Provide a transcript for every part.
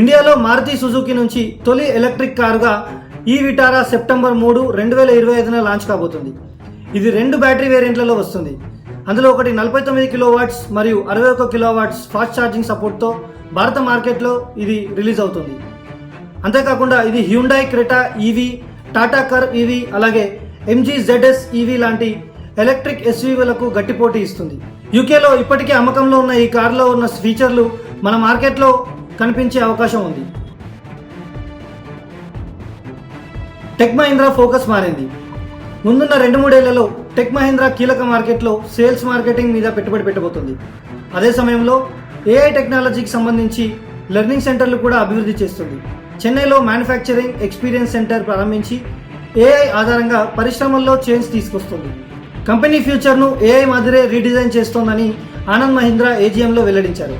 ఇండియాలో మారుతి సుజుకి నుంచి తొలి ఎలక్ట్రిక్ కారుగా ఈ విటారా సెప్టెంబర్ మూడు రెండు వేల ఇరవై ఐదున లాంచ్ కాబోతుంది. ఇది రెండు బ్యాటరీ వేరియంట్లలో వస్తుంది. అందులో ఒకటి నలభై తొమ్మిది కిలో వాట్స్ మరియు అరవై ఒక కిలో వాట్స్ ఫాస్ట్ ఛార్జింగ్ సపోర్ట్తో భారత మార్కెట్లో ఇది రిలీజ్ అవుతుంది. అంతేకాకుండా ఇది Hyundai Creta EV Tata Curvv EV అలాగే ఎంజీ జెడ్ఎస్ ఈవీ లాంటి ఎలక్ట్రిక్ ఎస్యూవీలకు గట్టి పోటీ ఇస్తుంది. యూకేలో ఇప్పటికే అమ్మకంలో ఉన్న ఈ కారులో ఉన్న ఫీచర్లు మన మార్కెట్లో కనిపించే అవకాశం ఉంది. టెక్ మహీంద్రా ఫోకస్ మారింది. ముందున్న రెండు మూడేళ్ళలో టెక్ మహీంద్రా కీలక మార్కెట్లో సేల్స్ మార్కెటింగ్ మీద పెట్టుబడి పెట్టబోతుంది. అదే సమయంలో ఏఐ టెక్నాలజీకి సంబంధించి లెర్నింగ్ సెంటర్లు కూడా అభివృద్ధి చేస్తుంది. చెన్నైలో మ్యానుఫ్యాక్చరింగ్ ఎక్స్పీరియన్స్ సెంటర్ ప్రారంభించి ఏఐ ఆధారంగా పరిశ్రమల్లో చేంజ్ తీసుకొస్తుంది. కంపెనీ ఫ్యూచర్ను ఏఐ మాదిరే రీడిజైన్ చేస్తోందని ఆనంద్ మహీంద్రా ఏజీఎంలో వెల్లడించారు.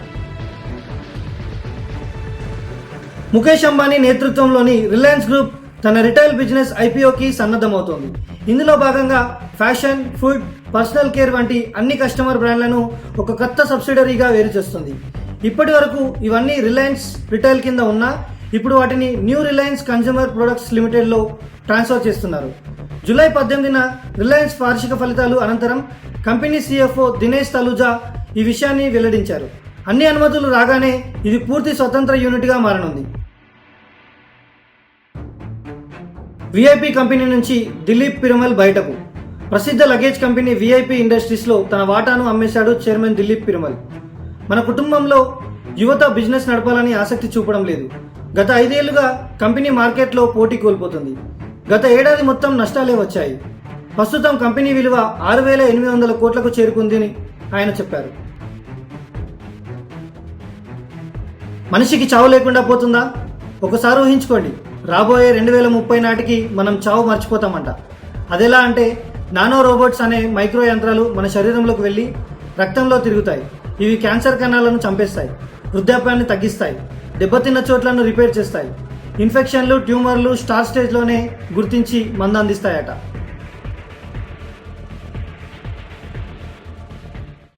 ముఖేష్ అంబానీ నేతృత్వంలోని రిలయన్స్ గ్రూప్ తన రిటైల్ బిజినెస్ ఐపీఓకి సన్నద్ధమవుతోంది. ఇందులో భాగంగా ఫ్యాషన్ ఫుడ్ పర్సనల్ కేర్ వంటి అన్ని కస్టమర్ బ్రాండ్లను ఒక కొత్త సబ్సిడరీగా వేరు చేస్తుంది. ఇప్పటి వరకు ఇవన్నీ రిలయన్స్ రిటైల్ కింద ఉన్నా ఇప్పుడు వాటిని న్యూ రిలయన్స్ కన్జ్యూమర్ ప్రొడక్ట్స్ లిమిటెడ్లో ట్రాన్స్ఫర్ చేస్తున్నారు. జూలై పద్దెనిమిదిన రిలయన్స్ వార్షిక ఫలితాలు అనంతరం కంపెనీ సీఎఫ్ఓ దినేష్ తలూజా ఈ విషయాన్ని వెల్లడించారు. అన్ని అనుమతులు రాగానే ఇది పూర్తి స్వతంత్ర యూనిట్గా మారనుంది. విఐపి కంపెనీ నుంచి దిలీప్ పిరమల్ బయటకు. ప్రసిద్ధ లగేజ్ కంపెనీ విఐపి ఇండస్ట్రీస్లో తన వాటాను అమ్మేశాడు చైర్మన్ దిలీప్ పిరమల్. మన కుటుంబంలో యువత బిజినెస్ నడపాలని ఆసక్తి చూపడం లేదు. గత ఐదేళ్ళుగా కంపెనీ మార్కెట్లో పోటీ కోల్పోతుంది. గత ఏడాది మొత్తం నష్టాలే వచ్చాయి. ప్రస్తుతం కంపెనీ విలువ ఆరు వేల ఎనిమిది వందల కోట్లకు చేరుకుందని ఆయన చెప్పారు. మనిషికి చావు లేకుండా పోతుందా? ఒకసారి ఊహించుకోండి. రాబోయే రెండు వేల ముప్పై నాటికి మనం చావు మర్చిపోతామంట. అదెలా అంటే నానో రోబోట్స్ అనే మైక్రో యంత్రాలు మన శరీరంలోకి వెళ్ళి రక్తంలో తిరుగుతాయి. ఇవి క్యాన్సర్ కణాలను చంపేస్తాయి వృద్ధాప్యాన్ని తగ్గిస్తాయి దెబ్బతిన్న చోట్లను రిపేర్ చేస్తాయి. ఇన్ఫెక్షన్లు ట్యూమర్లు స్టార్ స్టేజ్లోనే గుర్తించి మందు అందిస్తాయట.